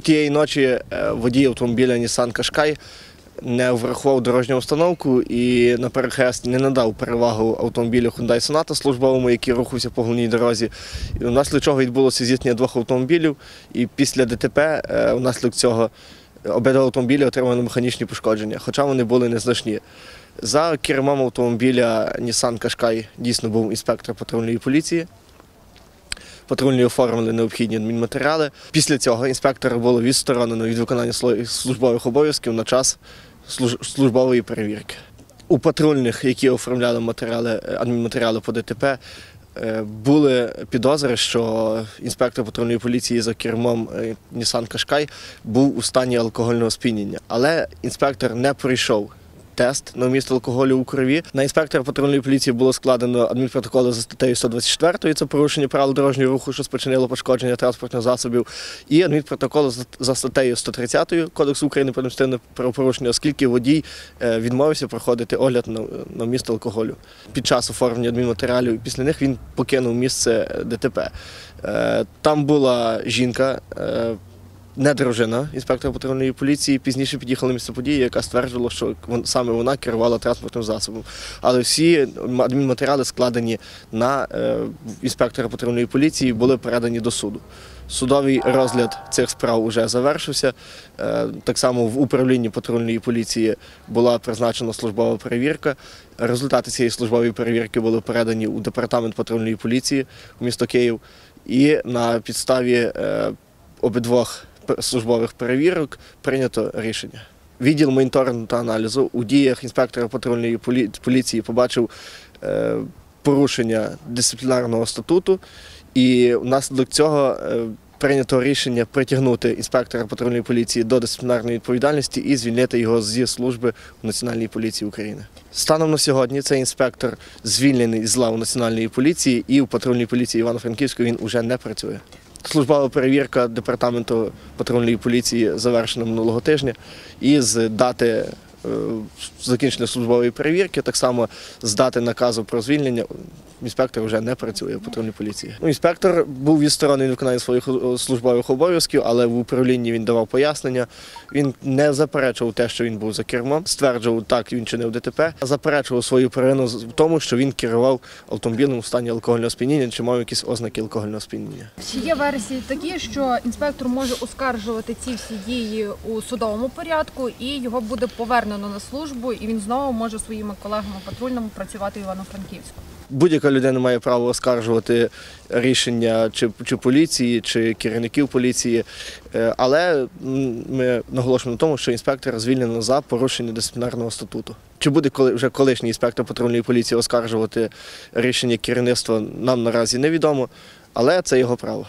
Тієї ночі е, водій автомобіля Nissan Qashqai не врахував дорожню установку і на перехресті не надав перевагу автомобілю Hyundai Sonata службовому, який рухався по головній дорозі. І внаслідок чого відбулося зіткнення двох автомобілів. І після ДТП е, внаслідок цього обидва автомобілі отримали механічні пошкодження, хоча вони були незначні. За кермом автомобіля Nissan Qashqai дійсно був інспектор патрульної поліції. Патрульні оформили необхідні адмінматеріали. Після цього інспектора було відсторонено від виконання службових обов'язків на час служ- службової перевірки. У патрульних, які оформляли матеріали, е, адмінматеріали по ДТП, е, були підозри, що інспектор патрульної поліції за кермом е, Nissan Qashqai був у стані алкогольного сп'яніння. Але інспектор не пройшов тест на вміст алкоголю у крові. На інспектора патрульної поліції було складено адмінпротоколи за статтею 124, це порушення правил дорожнього руху, що спричинило пошкодження транспортних засобів, і адмінпротокол за- статтею 130 Кодексу України про адміністративне правопорушення, оскільки водій е, відмовився проходити огляд на, вміст алкоголю. Під час оформлення адмінматеріалів і після них він покинув місце ДТП. Е, Там була жінка. Не дружина інспектора патрульної поліції. Пізніше під'їхала місце події, яка стверджувала, що саме вона керувала транспортним засобом. Але всі адмінматеріали складені на е, інспектора патрульної поліції, були передані до суду. Судовий розгляд цих справ вже завершився. Е, Так само в управлінні патрульної поліції була призначена службова перевірка. Результати цієї службової перевірки були передані у департамент патрульної поліції у місто Київ. І на підставі е, обидвох службових перевірок прийнято рішення. Відділ моніторингу та аналізу у діях інспектора патрульної поліції побачив е, порушення дисциплінарного статуту, і внаслідок цього е, прийнято рішення притягнути інспектора патрульної поліції до дисциплінарної відповідальності і звільнити його зі служби в Національній поліції України. Станом на сьогодні цей інспектор звільнений з лав Національної поліції і у патрульній поліції Івано-Франківської він уже не працює. Службова перевірка департаменту патрульної поліції завершена минулого тижня. І з дати закінчення службової перевірки, так само з дати наказу про звільнення, інспектор вже не працює в патрульній поліції. Ну, інспектор був відсторонений від виконання своїх е, службових обов'язків, але в управлінні він давав пояснення. Він не заперечував те, що він був за кермом, стверджував, так він чинив ДТП, а заперечував свою провину в тому, що він керував автомобілем у стані алкогольного сп'яніння чи мав якісь ознаки алкогольного сп'яніння. Чи є версії такі, що інспектор може оскаржувати ці всі дії у судовому порядку і його буде повернено на службу, і він знову може своїми колегами патрульними працювати в Івано-Франківську? Будь-яка людина має право оскаржувати рішення чи, чи поліції, чи керівників поліції, Е, але ми наголошуємо на тому, що інспектора звільнено за порушення дисциплінарного статуту. Чи буде коли вже колишній інспектор патрульної поліції оскаржувати рішення керівництва, нам наразі невідомо, але це його право.